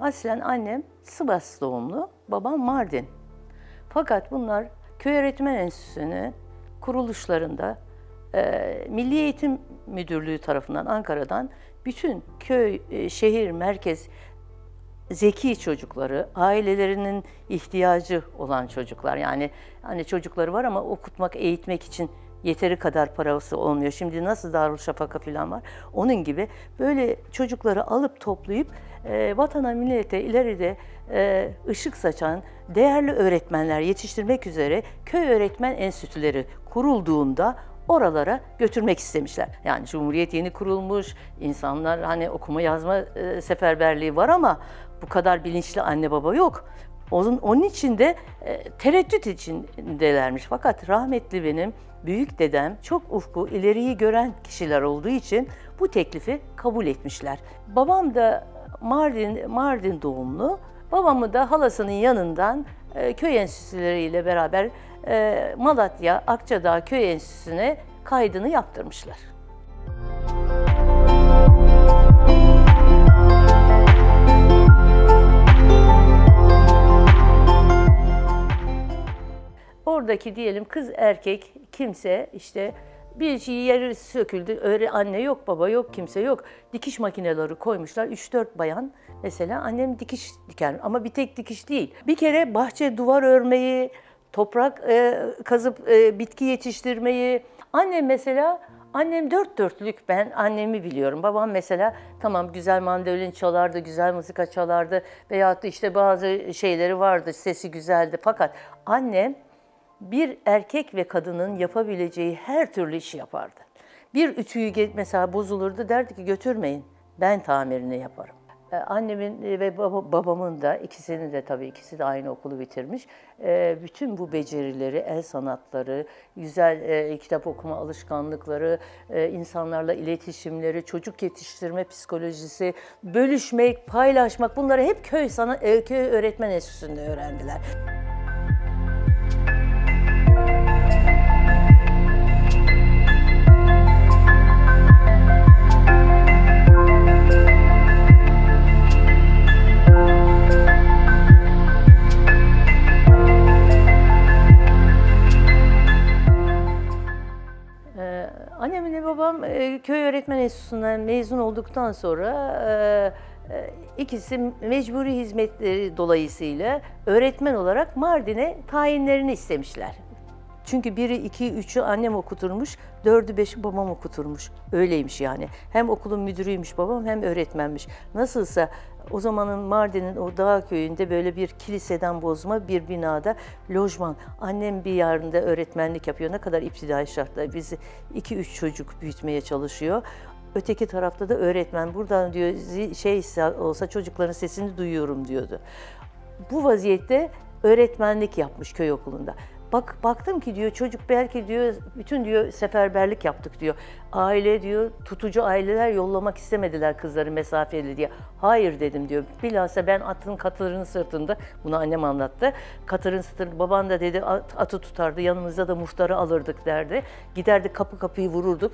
Aslen annem Sivas doğumlu, babam Mardin. Fakat bunlar Köy Öğretmen Enstitüsü'nü kuruluşlarında e, Milli Eğitim Müdürlüğü tarafından Ankara'dan bütün köy, e, şehir, merkez zeki çocukları, ailelerinin ihtiyacı olan çocuklar. Yani hani çocukları var ama okutmak, eğitmek için yeteri kadar parası olmuyor. Şimdi nasıl Darüşşafaka falan var. Onun gibi böyle çocukları alıp toplayıp e, vatana, millete ileride e, ışık saçan değerli öğretmenler yetiştirmek üzere köy öğretmen enstitüleri kurulduğunda oralara götürmek istemişler. Yani Cumhuriyet yeni kurulmuş, insanlar hani okuma yazma e, seferberliği var ama bu kadar bilinçli anne baba yok. Onun, onun için de e, tereddüt içindelermiş. Fakat rahmetli benim büyük dedem çok ufku ileriyi gören kişiler olduğu için bu teklifi kabul etmişler. Babam da Mardin Mardin doğumlu. Babamı da halasının yanından e, köy enstitüleriyle beraber e, Malatya Akçadağ Köy Enstitüsü'ne kaydını yaptırmışlar. Oradaki diyelim kız erkek kimse işte bir şey yeri söküldü. Öyle anne yok, baba yok, kimse yok. Dikiş makineleri koymuşlar. 3-4 bayan mesela annem dikiş diker ama bir tek dikiş değil. Bir kere bahçe duvar örmeyi, toprak e, kazıp e, bitki yetiştirmeyi. Annem mesela Annem dört dörtlük ben annemi biliyorum. Babam mesela tamam güzel mandolin çalardı, güzel müzika çalardı veyahut da işte bazı şeyleri vardı, sesi güzeldi. Fakat annem bir erkek ve kadının yapabileceği her türlü işi yapardı. Bir ütüyü mesela bozulurdu derdi ki götürmeyin ben tamirini yaparım. Ee, Annemin ve baba- babamın da ikisinin de tabii ikisi de aynı okulu bitirmiş. Ee, Bütün bu becerileri, el sanatları, güzel e, kitap okuma alışkanlıkları, e, insanlarla iletişimleri, çocuk yetiştirme psikolojisi, bölüşmek, paylaşmak bunları hep köy sana e, köy öğretmen enstitüsünde öğrendiler. Annem ve babam e, köy öğretmen enstitüsünden mezun olduktan sonra e, e, ikisi mecburi hizmetleri dolayısıyla öğretmen olarak Mardin'e tayinlerini istemişler. Çünkü biri, iki, üçü annem okuturmuş, dördü, beşi babam okuturmuş. Öyleymiş yani. Hem okulun müdürüymüş babam hem öğretmenmiş. Nasılsa o zamanın Mardin'in o dağ köyünde böyle bir kiliseden bozma bir binada lojman. Annem bir yarında öğretmenlik yapıyor. Ne kadar iptidai şartlar. Bizi iki üç çocuk büyütmeye çalışıyor. Öteki tarafta da öğretmen. Buradan diyor şey olsa çocukların sesini duyuyorum diyordu bu vaziyette öğretmenlik yapmış köy okulunda. Bak baktım ki diyor çocuk belki diyor bütün diyor seferberlik yaptık diyor. Aile diyor tutucu aileler yollamak istemediler kızları mesafeli diye. Hayır dedim diyor. Bilhassa ben atın katırın sırtında bunu annem anlattı. Katırın sırtında baban da dedi at- atı tutardı yanımızda da muhtarı alırdık derdi. Giderdik kapı kapıyı vururduk.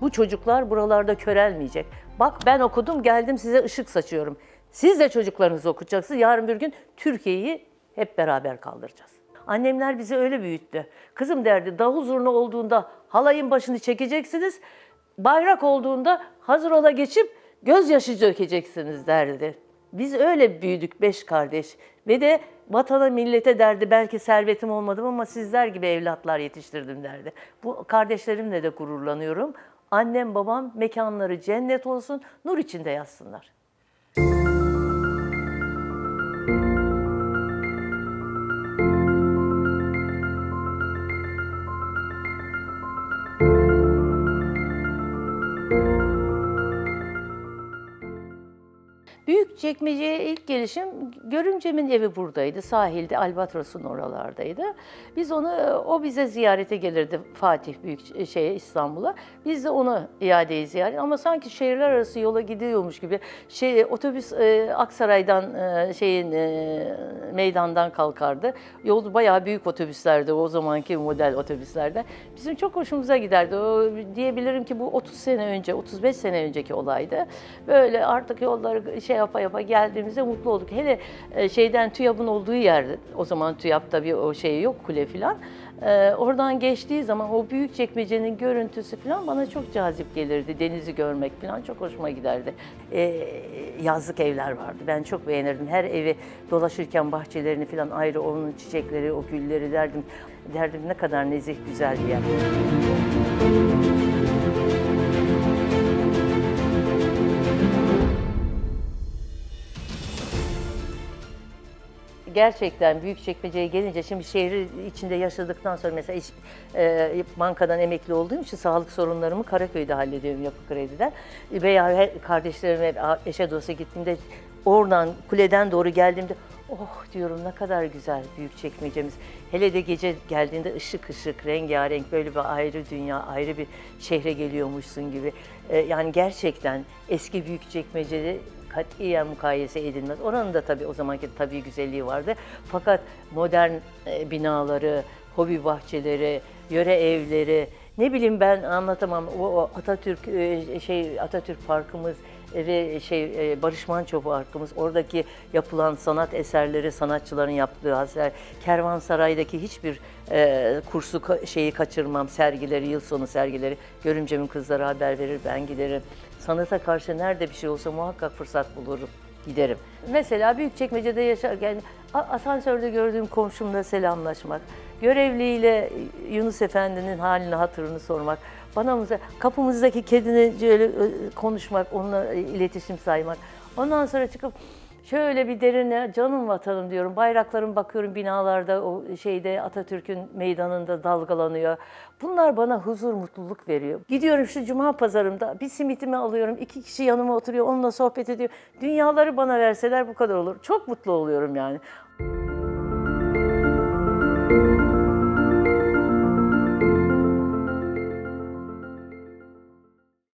Bu çocuklar buralarda körelmeyecek. Bak ben okudum geldim size ışık saçıyorum. Siz de çocuklarınızı okutacaksınız. Yarın bir gün Türkiye'yi hep beraber kaldıracağız. Annemler bizi öyle büyüttü. Kızım derdi davul zurna olduğunda halayın başını çekeceksiniz. Bayrak olduğunda hazır ola geçip gözyaşı dökeceksiniz derdi. Biz öyle büyüdük beş kardeş ve de vatana millete derdi belki servetim olmadım ama sizler gibi evlatlar yetiştirdim derdi. Bu kardeşlerimle de gururlanıyorum. Annem babam mekanları cennet olsun, nur içinde yatsınlar. Çekmeceye ilk gelişim görümcemin evi buradaydı. Sahilde, Albatros'un oralardaydı. Biz onu, o bize ziyarete gelirdi Fatih Büyük şeye İstanbul'a. Biz de onu iadeyi ziyaret ama sanki şehirler arası yola gidiyormuş gibi şey otobüs e, Aksaray'dan e, şeyin e, meydandan kalkardı. Yol bayağı büyük otobüslerdi o zamanki model otobüslerde. Bizim çok hoşumuza giderdi. O, diyebilirim ki bu 30 sene önce, 35 sene önceki olaydı. Böyle artık yolları şey yapa yapa TÜYAP'a geldiğimizde mutlu olduk. Hele e, şeyden TÜYAP'ın olduğu yerde, o zaman TÜYAP tabii o şey yok, kule falan. E, oradan geçtiği zaman o büyük çekmecenin görüntüsü falan bana çok cazip gelirdi. Denizi görmek falan çok hoşuma giderdi. E, yazlık evler vardı. Ben çok beğenirdim. Her evi dolaşırken bahçelerini falan ayrı, onun çiçekleri, o gülleri derdim. Derdim ne kadar nezih, güzel bir yer. Gerçekten büyük çekmeceye gelince şimdi şehri içinde yaşadıktan sonra mesela iş, e, bankadan emekli olduğum için sağlık sorunlarımı Karaköy'de hallediyorum yapı krediden. Veya kardeşlerime eşe dosta gittiğimde oradan kuleden doğru geldiğimde oh diyorum ne kadar güzel büyük çekmecemiz. Hele de gece geldiğinde ışık ışık rengarenk böyle bir ayrı dünya ayrı bir şehre geliyormuşsun gibi. E, yani gerçekten eski büyük çekmecede katiyen mukayese edilmez. Oranın da tabii o zamanki tabii güzelliği vardı. Fakat modern e, binaları, hobi bahçeleri, yöre evleri, ne bileyim ben anlatamam. O, o Atatürk e, şey Atatürk Parkımız ve şey e, Barış Manço Parkımız, oradaki yapılan sanat eserleri, sanatçıların yaptığı eser, Kervansaray'daki hiçbir e, kursu şeyi kaçırmam, sergileri, yıl sonu sergileri. Görümcemin kızlara haber verir, ben giderim. Sanata karşı nerede bir şey olsa muhakkak fırsat bulurum, giderim. Mesela Büyükçekmece'de yaşarken asansörde gördüğüm komşumla selamlaşmak, görevliyle Yunus Efendi'nin halini hatırını sormak, bana mı- kapımızdaki kedini şöyle e, konuşmak, onunla iletişim saymak. Ondan sonra çıkıp şöyle bir derine canım vatanım diyorum. Bayrakların bakıyorum binalarda o şeyde Atatürk'ün meydanında dalgalanıyor. Bunlar bana huzur, mutluluk veriyor. Gidiyorum şu cuma pazarımda bir simitimi alıyorum. iki kişi yanıma oturuyor, onunla sohbet ediyor. Dünyaları bana verseler bu kadar olur. Çok mutlu oluyorum yani.